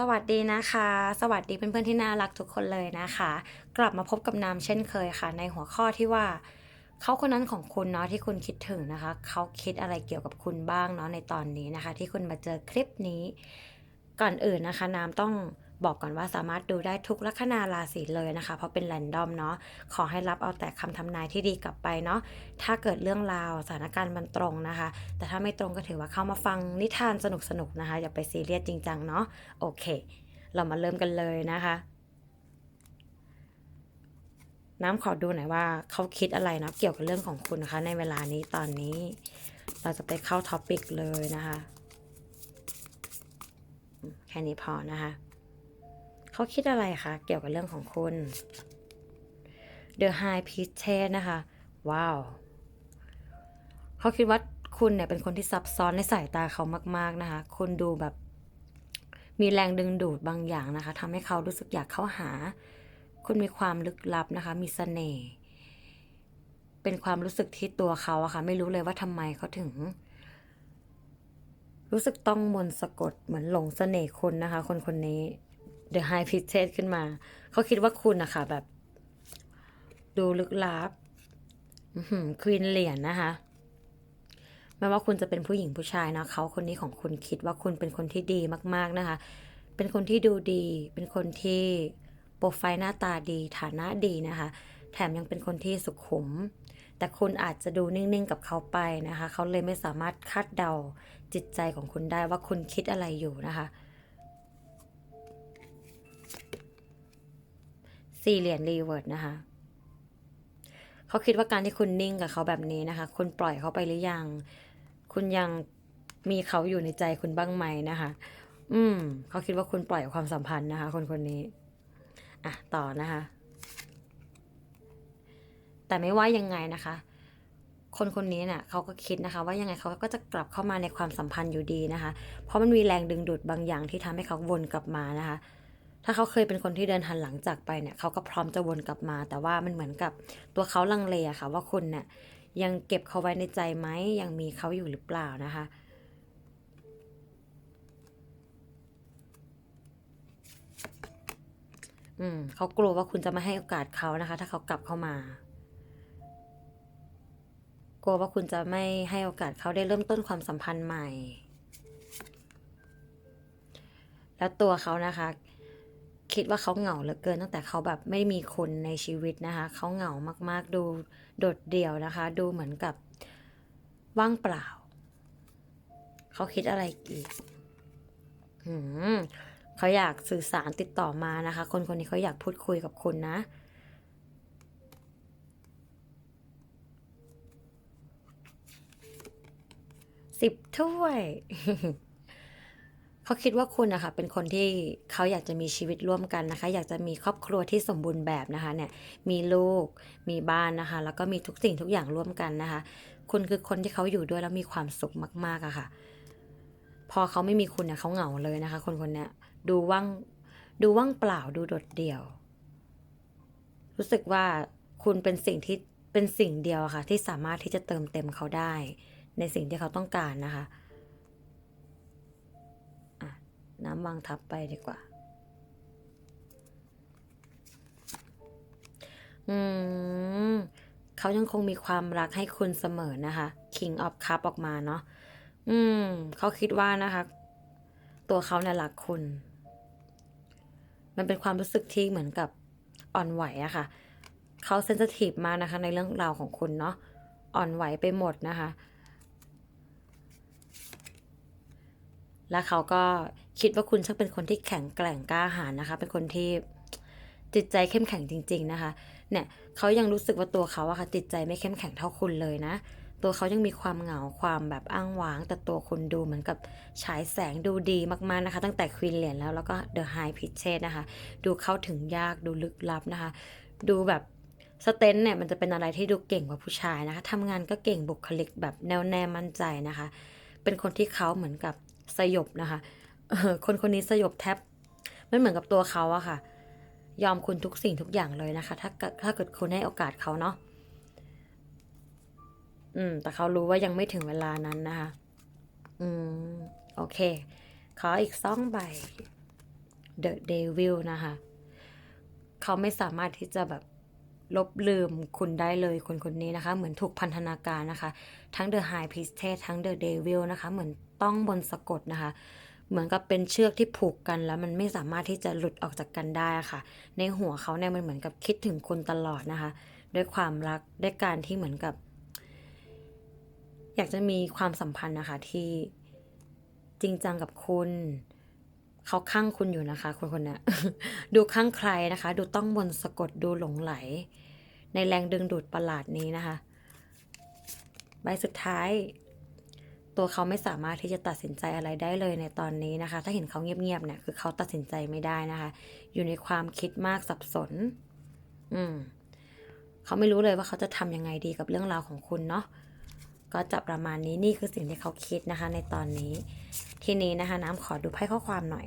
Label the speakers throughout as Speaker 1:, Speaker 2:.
Speaker 1: สวัสดีนะคะ สวัสดีเพื่อนๆที่น่ารักทุกคนเลยนะคะ กลับมาพบกับน้ำเช่นเคยค่ะ ในหัวข้อที่ว่าเขาคนนั้นของคุณเนาะที่คุณคิดถึงนะคะ เขาคิดอะไรเกี่ยวกับคุณบ้างเนาะในตอนนี้นะคะ ที่คุณมาเจอคลิปนี้ ก่อนอื่นนะคะน้ำต้อง บอกก่อนว่าสามารถดูได้ทุกลัคนาราศีเลยนะคะ เพราะเป็นแรนดอมเนาะขอให้รับเอาแต่คำทำนายที่ดีกลับไปเนาะถ้าเกิดเรื่องราวสถานการณ์มันตรงนะคะ แต่ถ้าไม่ตรงก็ถือว่าเข้ามาฟังนิทานสนุกๆนะคะ อย่าไปซีเรียสจริงจังเนาะโอเค เรามาเริ่มกันเลยนะคะน้ำขอดูหน่อยว่าเขาคิดอะไรนะเกี่ยวกับเรื่องของคุณนะคะ ในเวลานี้ตอนนี้ เราจะไปเข้าท็อปิกเลยนะคะ แค่นี้พอนะคะ เขาคิดอะไรคะเกี่ยวกับเรื่องของคุณ The High Priestess นะคะ ว้าว เขาคิดว่าคุณเนี่ยเป็นคนที่ซับซ้อนในสายตาเขามาก ๆนะคะ คุณดูแบบ มีแรงดึงดูดบางอย่างนะคะทำให้เขารู้สึกอยากเข้าหา คุณมีความลึกลับนะคะ มีเสน่ห์ เป็นความรู้สึกที่ตัวเขาอะค่ะ ไม่รู้เลยว่าทำไมเขาถึง รู้สึกต้องมนต์สะกดเหมือนหลงเสน่ห์คุณนะคะ คนคนนี้ The High Priestess ขึ้นมา เขาคิดว่าคุณนะคะแบบ ดูลึกลับควีนเหรียญนะคะไม่ว่าคุณจะเป็นผู้หญิงผู้ชายนะเขาคนนี้ของคุณคิดว่าคุณเป็นคนที่ดีมาก ๆนะคะ เป็นคนที่ดูดี เป็นคนที่โปรไฟล์หน้าตาดี ฐานะดีนะคะ แถมยังเป็นคนที่สุขุม แต่คุณอาจจะดูนิ่ง ๆ กับเขาไปนะคะ เขาเลยไม่สามารถคาดเดาจิตใจของคุณได้ว่าคุณคิดอะไรอยู่นะคะ สี่เหรียญรีเวิร์ดนะคะ เขาคิดว่าการที่คุณนิ่งกับเขาแบบนี้นะคะ คุณปล่อยเขาไปหรือยัง คุณยังมีเขาอยู่ในใจคุณบ้างไหมนะคะ อืม เขาคิดว่าคุณปล่อยความสัมพันธ์นะคะ คนคนนี้ อะ ต่อนะคะ แต่ไม่ว่ายังไงนะคะ คนคนนี้เนี่ยเขาก็คิดนะคะ ว่ายังไงเขาก็จะกลับเข้ามาในความสัมพันธ์อยู่ดีนะคะ เพราะมันมีแรงดึงดูดบางอย่างที่ทำให้เขาวนกลับมานะคะ ถ้าเขาเคยเป็นคนที่เดินหันหลังจากไปเนี่ยเขาก็พร้อมจะวนกลับมา แต่ว่ามันเหมือนกับตัวเขาลังเลอะค่ะ ว่าคุณเนี่ยยังเก็บเขาไว้ในใจไหมยังมีเขาอยู่หรือเปล่านะคะอืมเขากลัวว่าคุณจะไม่ให้โอกาสเขานะคะ ถ้าเขากลับเข้ามา กลัวว่าคุณจะไม่ให้โอกาสเขาได้เริ่มต้นความสัมพันธ์ใหม่ แล้วตัวเขานะคะ คิดว่าเขาเหงาเหลือเกิน ตั้งแต่เขาแบบไม่มีคนในชีวิตนะคะ เขาเหงามากๆดูโดดเดี่ยวนะคะ ดูเหมือนกับว่างเปล่า เขาคิดอะไรอีกหืมเขาอยากสื่อสารติดต่อมานะคะ คนคนนี้เขาอยากพูดคุยกับคุณนะสิบถ้วย เขาคิดว่าคุณนะคะเป็นคนที่เขาอยากจะมีชีวิตร่วมกันนะคะ อยากจะมีครอบครัวที่สมบูรณ์แบบนะคะเนี่ยมีลูกมีบ้านนะคะ แล้วก็มีทุกสิ่งทุกอย่างร่วมกันนะคะ คุณคือคนที่เขาอยู่ด้วยแล้วมีความสุขมากๆอะค่ะ พอเขาไม่มีคุณเนี่ยเขาเหงาเลยนะคะ คนคนนี้ดูว่างดูว่างเปล่าดูโดดเดี่ยว รู้สึกว่าคุณเป็นสิ่งที่เป็นสิ่งเดียวะค่ะ ที่สามารถที่จะเติมเต็มเขาได้ ในสิ่งที่เขาต้องการนะคะ น้ำวางทับไปดีกว่า อืมเขายังคงมีความรักให้คุณเสมอนะคะ King of Cup ออกมาเนาะ อืม เขาคิดว่านะคะ ตัวเขาเนี่ยรักคุณ มันเป็นความรู้สึกที่เหมือนกับอ่อนไหวอะค่ะ เขาเซนซิทีฟมากนะคะ ในเรื่องราวของคุณเนาะ อ่อนไหวไปหมดนะคะ และเขาก็คิดว่าคุณช่างเป็นคนที่แข็งแกร่งกล้าหาญนะคะ เป็นคนที่จิตใจเข้มแข็งจริง ๆนะคะ เนี่ยเขายังรู้สึกว่าตัวเขาอะค่ะจิตใจไม่เข้มแข็งเท่าคุณเลยนะ ตัวเขายังมีความเหงาความแบบอ้างว้าง แต่ตัวคุณดูเหมือนกับฉายแสงดูดีมากๆนะคะ ตั้งแต่ควีนเหรียญแล้วแล้วก็เดอะไฮพิชเชสนะคะ ดูเข้าถึงยากดูลึกลับนะคะ ดูแบบสเตนเนี่ยมันจะเป็นอะไรที่ดูเก่งกว่าผู้ชายนะคะทำงานก็เก่งบุคลิกแบบแน่วแน่มั่นใจนะคะ เป็นคนที่เขาเหมือนกับ สยบนะคะคนคนนี้สยบแทบไมันเหมือนกับตัวเขาอะค่ะ ยอมคุณทุกสิ่งทุกอย่างเลยนะคะ ถ้าถ้าเกิดคุณให้โอกาสเขาเนาะอืม แต่เขารู้ว่ายังไม่ถึงเวลานั้นนะคะ อืม โอเค ขออีกสองใบ The Devil นะคะ เขาไม่สามารถที่จะแบบ ลบลืมคุณได้เลยคนคนนี้นะคะ เหมือนถูกพันธนาการนะคะ ทั้ง The High Priestess ทั้ง The Devil นะคะ เหมือนต้องบนสะกดนะคะ เหมือนกับเป็นเชือกที่ผูกกันแล้วมันไม่สามารถที่จะหลุดออกจากกันได้ะค่ะ ในหัวเขาเนี่ยมันเหมือนกับคิดถึงคุณตลอดนะคะ ด้วยความรักด้วยการที่เหมือนกับ อยากจะมีความสัมพันธ์นะคะที่จริงจังกับคุณ เขาข้างคุณอยู่นะคะ คนคนนี้ดูข้างใครนะคะ ดูต้องมนสะกดดูหลงไหล ในแรงดึงดูดประหลาดนี้นะคะ ใบสุดท้าย ตัวเขาไม่สามารถที่จะตัดสินใจอะไรได้เลยในตอนนี้นะคะ ถ้าเห็นเขาเงียบๆเนี่ยคือเขาตัดสินใจไม่ได้นะคะ อยู่ในความคิดมากสับสน อืมเขาไม่รู้เลยว่าเขาจะทำยังไงดีกับเรื่องราวของคุณเนาะ ก็จะประมาณนี้นี่คือสิ่งที่เขาคิดนะคะ ในตอนนี้ ทีนี้นะคะ น้ำขอดูไพ่ข้อความหน่อย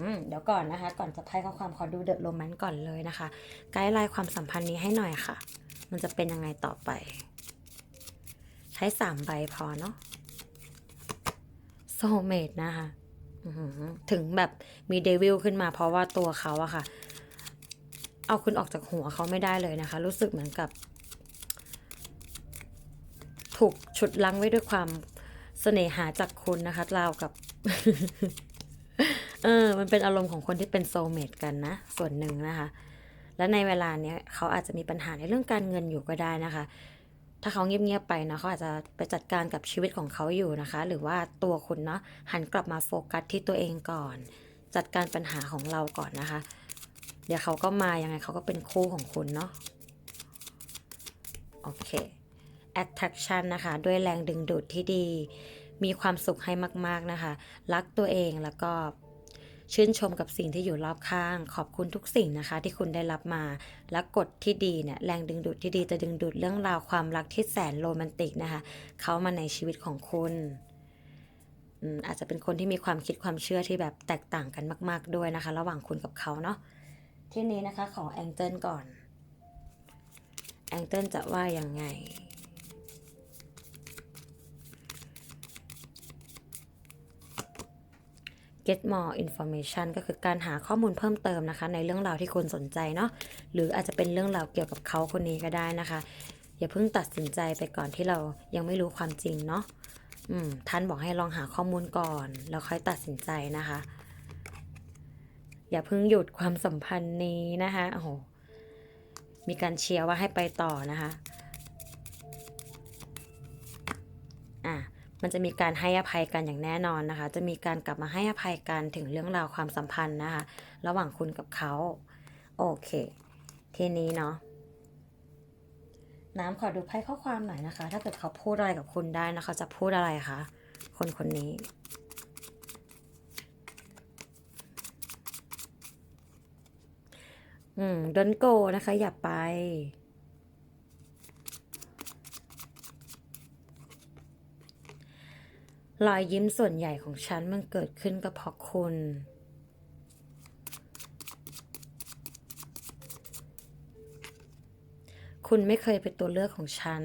Speaker 1: อืมเดี๋ยวก่อนนะคะ ก่อนจะไพ่ข้อความขอดูเดอะโรแมนต์ก่อนเลยนะคะ ไกด์ไลน์ความสัมพันธ์นี้ให้หน่อยค่ะ มันจะเป็นยังไงต่อไป ใช้สามใบพอเนาะโซเมดนะคะถึงแบบมีเดวิลขึ้นมาเพราะว่าตัวเขาอะค่ะ เอาคุณออกจากหัวเขาไม่ได้เลยนะคะ รู้สึกเหมือนกับ ถูกฉุดลังไว้ด้วยความเสน่หาจากคุณนะคะราวกับ เออ มันเป็นอารมณ์ของคนที่เป็นโซเมตกันนะ ส่วนหนึ่งนะคะ และในเวลาเนี้ยเขาอาจจะมีปัญหาในเรื่องการเงินอยู่ก็ได้นะคะ ถ้าเขาเงียบๆไปเนาะเขาอาจจะไปจัดการกับชีวิตของเขาอยู่นะคะ หรือว่าตัวคุณเนาะหันกลับมาโฟกัสที่ตัวเองก่อน จัดการปัญหาของเราก่อนนะคะ เดี๋ยวเขาก็มายังไงเขาก็เป็นคู่ของคุณเนาะโอเค attraction นะคะ ด้วยแรงดึงดูดที่ดี มีความสุขให้มาก ๆนะคะ รักตัวเองแล้วก็ชื่นชมกับสิ่งที่อยู่รอบข้าง ขอบคุณทุกสิ่งนะคะ ที่คุณได้รับมา และกฎที่ดีเนี่ยแรงดึงดูดที่ดีจะดึงดูดเรื่องราวความรักที่แสนโรแมนติกนะคะ เขามาในชีวิตของคุณอาจจะเป็นคนที่มีความคิดความเชื่อที่แบบแตกต่างกันมาก ๆ ด้วยนะคะ ระหว่างคุณกับเขาเนาะที่นี้นะคะขอแองเจิลก่อนแองเจิลจะว่ายังไง get more information ก็คือการหาข้อมูลเพิ่มเติมนะคะ ในเรื่องราวที่คุณสนใจเนาะหรืออาจจะเป็นเรื่องราวเกี่ยวกับเขาคนนี้ก็ได้นะคะ อย่าเพิ่งตัดสินใจไปก่อนที่เรายังไม่รู้ความจริงเนาะท่านบอกให้ลองหาข้อมูลก่อน แล้วค่อยตัดสินใจนะคะ อย่าเพิ่งหยุดความสัมพันธ์นี้นะคะโอ้โหมีการเชียร์ว่าให้ไปต่อนะคะ มันจะมีการให้อภัยกันอย่างแน่นอนนะคะ จะมีการกลับมาให้อภัยกันถึงเรื่องราวความสัมพันธ์นะคะ ระหว่างคุณกับเขา โอเค ทีนี้เนาะน้ำขอดูไพ่ข้อความหน่อยนะคะ ถ้าเกิดเขาพูดอะไรกับคุณได้นะคะจะพูดอะไรคะคนคนนี้อืมดนโกนะคะ อย่าไป รอยยิ้มส่วนใหญ่ของฉันมันเกิดขึ้นก็เพราะคุณ คุณไม่เคยเป็นตัวเลือกของฉัน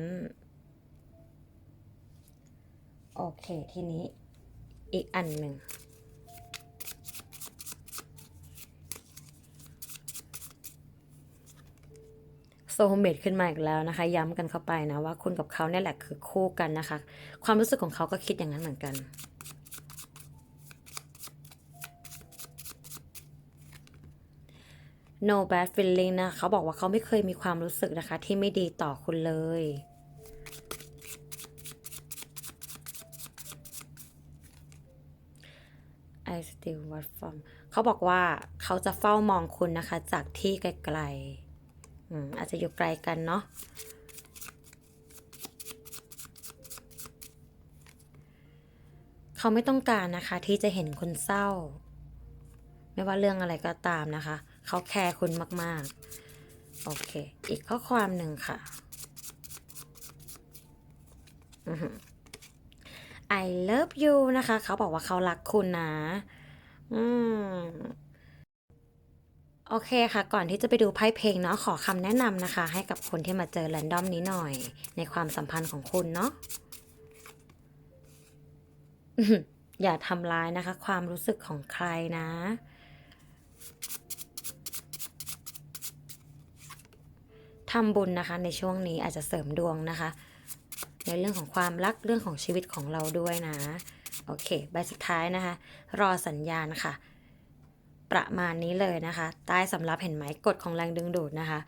Speaker 1: โอเค ทีนี้อีกอันหนึ่ง โซเมดขึ้นมาอีกแล้วนะคะ ย้ำกันเข้าไปนะว่าคุณกับเขาเนี่ยแหละคือคู่กันนะคะ ความรู้สึกของเขาก็คิดอย่างนั้นเหมือนกัน no bad feeling นะเขาบอกว่าเขาไม่เคยมีความรู้สึกนะคะ ที่ไม่ดีต่อคุณเลย I still watch from เขาบอกว่าเขาจะเฝ้ามองคุณนะคะ จากที่ไกลๆ อาจจะอยู่ไกลกันเนาะเขาไม่ต้องการนะคะที่จะเห็นคุณเศร้า ไม่ว่าเรื่องอะไรก็ตามนะคะ เขาแคร์คุณมากๆ โอเค อีกข้อความหนึ่งค่ะ I love you นะคะ เขาบอกว่าเขารักคุณนะ อืม โอเคค่ะ ก่อนที่จะไปดูไพ่เพลงเนาะขอคำแนะนำนะคะ ให้กับคนที่มาเจอแรนดอมนี้หน่อย ในความสัมพันธ์ของคุณเนาะอื้อหืออย่าทำร้ายนะคะ ความรู้สึกของใครนะ ทำบุญนะคะ ในช่วงนี้อาจจะเสริมดวงนะคะ ในเรื่องของความรักเรื่องของชีวิตของเราด้วยนะ โอเค ใบสุดท้ายนะคะ รอสัญญาณค่ะ ประมาณนี้เลยนะคะ ใต้สำรับเห็นไหมกฎของแรงดึงดูดนะคะ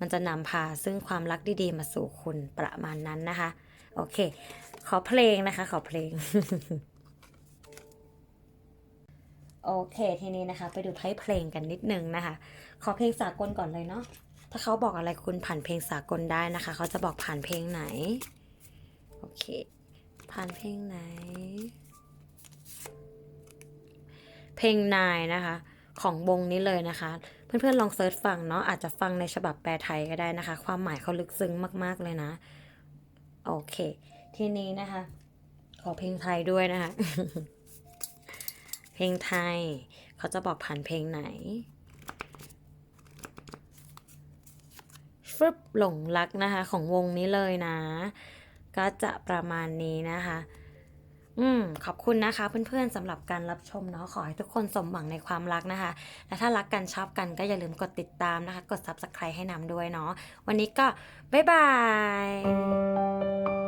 Speaker 1: มันจะนำพาซึ่งความรักดีๆ มาสู่คุณประมาณนั้นนะคะ โอเค ขอเพลงนะคะ ขอเพลง โอเค ทีนี้นะคะ ไปดูไพ่เพลงกันนิดนึงนะคะ ขอเพลงสากลก่อนเลยเนาะถ้าเขาบอกอะไรคุณผ่านเพลงสากลได้นะคะ เขาจะบอกผ่านเพลงไหน โอเค ผ่านเพลงไหน เพลงนายนะคะ ของวงนี้เลยนะคะ เพื่อนๆลองเซิร์ชฟังเนาะอาจจะฟังในฉบับแปลไทยก็ได้นะคะ ความหมายเขาลึกซึ้งมากๆเลยนะ โอเค ทีนี้นะคะ ขอเพลงไทยด้วยนะคะ เพลงไทย เขาจะบอกผ่านเพลงไหนฟึบหลงรักนะคะ ของวงนี้เลยนะ ก็จะประมาณนี้นะคะ อืมขอบคุณนะคะเพื่อนๆสำหรับการรับชมเนาะขอให้ทุกคนสมหวังในความรักนะคะ และถ้ารักกันชอบกันก็อย่าลืมกดติดตามนะคะ กด subscribe ให้นำด้วยเนาะวันนี้ก็บ๊ายบาย